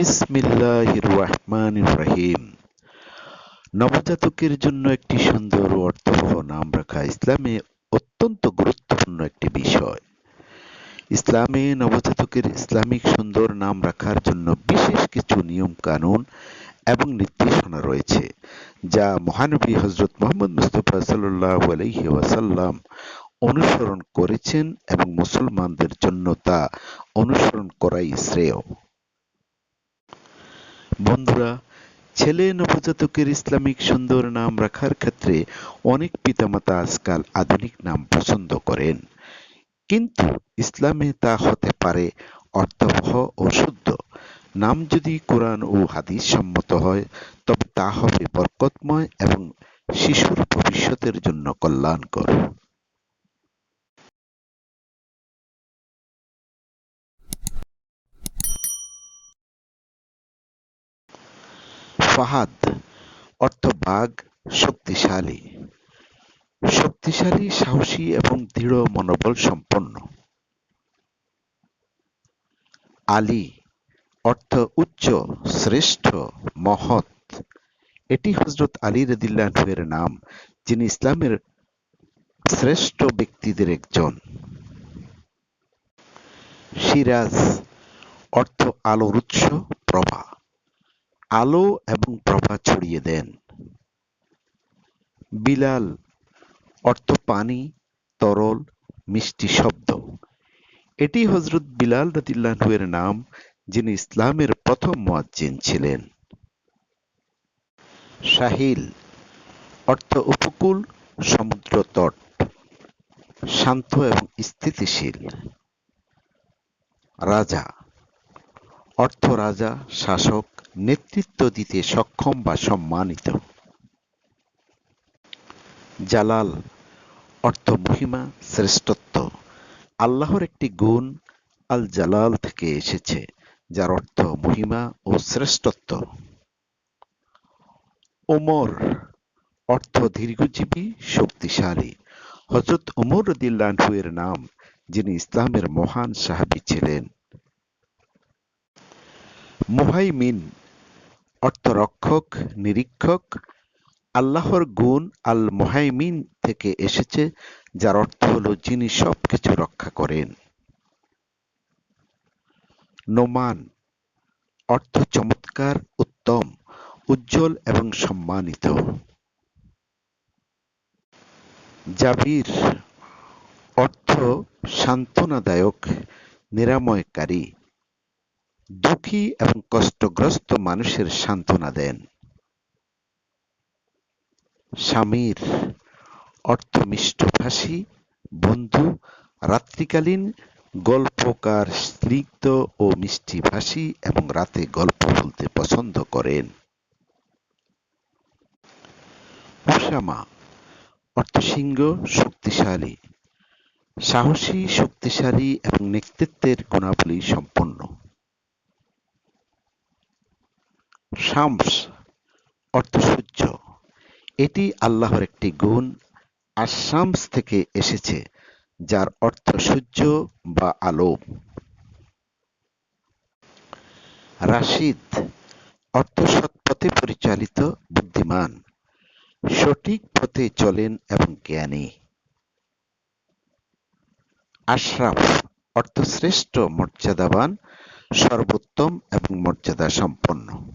বিসমিল্লাহির রহমানির রহিম নবজাতকের জন্য একটি সুন্দর অর্থবহ নাম রাখা ইসলামে অত্যন্ত গুরুত্বপূর্ণ একটি বিষয়। ইসলামে নবজাতকের ইসলামিক সুন্দর নাম রাখার জন্য বিশেষ কিছু নিয়ম কানুন এবং নির্দেশনা রয়েছে, যা মহানবী হজরত মোহাম্মদ মুস্তফা সাল্লাহ আলহি ওয়াসাল্লাম অনুসরণ করেছেন এবং মুসলমানদের জন্য তা অনুসরণ করাই শ্রেয়। বন্ধুরা, ছেলে নবজাতকের ইসলামিক সুন্দর নাম রাখার ক্ষেত্রে অনেক পিতামাতা আজকাল আধুনিক নাম পছন্দ করেন। কিন্তু ইসলামে তা হতে পারে অর্থবহ ও শুদ্ধ। নাম যদি কোরআন ও হাদিস সম্মত হয়, তবে তা হবে বরকতময় এবং শিশুর ভবিষ্যতের জন্য কল্যাণকর। ফাহাদ, অর্থ বাঘ, শক্তিশালী। শক্তিশালী, সাহসী এবং দৃঢ় মনোবল সম্পন্ন। আলী, অর্থ উচ্চ, শ্রেষ্ঠ, মহৎ। এটি হজরত আলী রদিল্লাহের নাম, যিনি ইসলামের শ্রেষ্ঠ ব্যক্তিদের একজন। সিরাজ, অর্থ আলোর উৎস, প্রভা। আলো এবং প্রভা ছড়িয়ে দেন। বিলাল, অর্থ পানি, তরল, মিষ্টি শব্দ। এটি হজরত বিলাল রতিল্লাহের নাম, যিনি ইসলামের প্রথম মুয়াজ্জিন ছিলেন। সাহিল অর্থ উপকূল, সমুদ্র তট, শান্ত এবং স্থিতিশীল। রাজা, অর্থ রাজা, শাসক নেতৃত্ব দিতে সক্ষম বা সম্মানিত। জালাল, অর্থ মহিমা, শ্রেষ্ঠত্ব, আল্লাহর একটি গুণ আল জালাল থেকে এসেছে, যার অর্থ মহিমা ও শ্রেষ্ঠত্ব। ওমর, অর্থ দীর্ঘজীবী, শক্তিশালী। হজরত ওমর রদিল্লাহুয়ের নাম, যিনি ইসলামের মহান সাহাবি ছিলেন। মুহাইমিন অর্থ রক্ষক নিরীক্ষক, আল্লাহর গুণ আল মুহাইমিন থেকে এসেছে, যার অর্থ হলো যিনি সবকিছু রক্ষা করেন। নোমান, অর্থ চমৎকার, উত্তম, উজ্জ্বল এবং সম্মানিত। জাবির, অর্থ সান্ত্বনাদায়ক, নিরাময়কারী। দুঃখী এবং কষ্টগ্রস্ত মানুষের সান্ত্বনা দেন। স্বামীর অর্থ মিষ্টভাষী বন্ধু, রাত্রিকালীন গল্পকার, স্নিগ্ধ ও মিষ্টিভাষী এবং রাতে গল্প বলতে পছন্দ করেন। উষামা অর্থ সিংহ শক্তিশালী। সাহসী, শক্তিশালী এবং নেতৃত্বের গুণাবলী সম্পন্ন শামস, অর্থ সূর্য। এটি আল্লাহর একটি গুণ। আর শামস থেকে এসেছে, যার অর্থ সূর্য বা আলো। রাশিদ, অর্থ সৎ পথে পরিচালিত বুদ্ধিমান। সঠিক পথে চলেন এবং জ্ঞানী। আশরাফ অর্থ শ্রেষ্ঠ মর্যাদাবান, সর্বোত্তম এবং মর্যাদা সম্পন্ন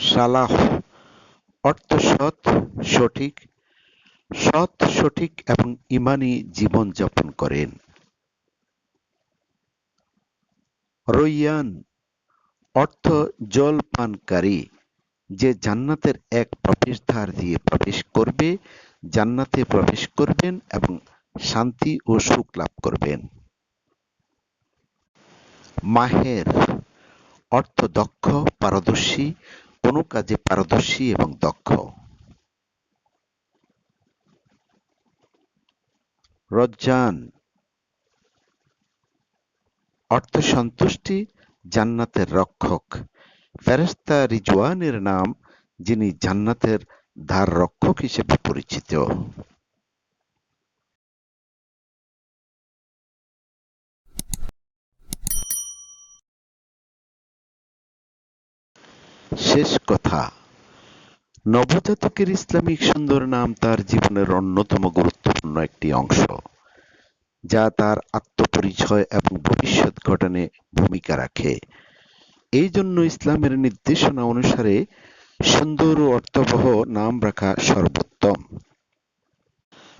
সালাহ। অর্থ সৎ, সঠিক। সৎ, সঠিক এবং ইমানি জীবন যাপন করেন। রইয়ান, অর্থ জল পানকারী যে জান্নাতের এক প্রবেশদ্বার দিয়ে প্রবেশ করবে, জান্নাতে প্রবেশ করবেন এবং শান্তি ও সুখ লাভ করবেন। মাহের অর্থ দক্ষ পারদর্শী কোনো কাজে পারদর্শী এবং দক্ষ। রজ্জান। অর্থ সন্তুষ্টি জান্নাতের রক্ষক। ফেরেস্তা রিজওয়ানের নাম, যিনি জান্নাতের ধার রক্ষক হিসেবে পরিচিত। শেষ কথা। নবজাতকের ইসলামিক সুন্দর নাম তার জীবনের অন্যতম গুরুত্বপূর্ণ একটি অংশ, যা তার আত্মপরিচয় এবং ভবিষ্যৎ গঠনে ভূমিকা রাখে। এই জন্য ইসলামের নির্দেশনা অনুসারে সুন্দর ও অর্থবহ নাম রাখা সর্বোত্তম।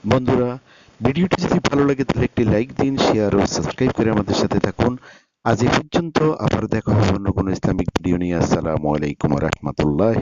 বন্ধুরা, ভিডিওটি যদি ভালো লাগে তাহলে একটি লাইক দিন শেয়ার ও সাবস্ক্রাইব করে আমাদের সাথে থাকুন। আজ এ পর্যন্ত আবার দেখা হবে অন্য কোনো ইসলামিক ভিডিও নিয়ে। আসসালামু আলাইকুম রহমতুল্লাহ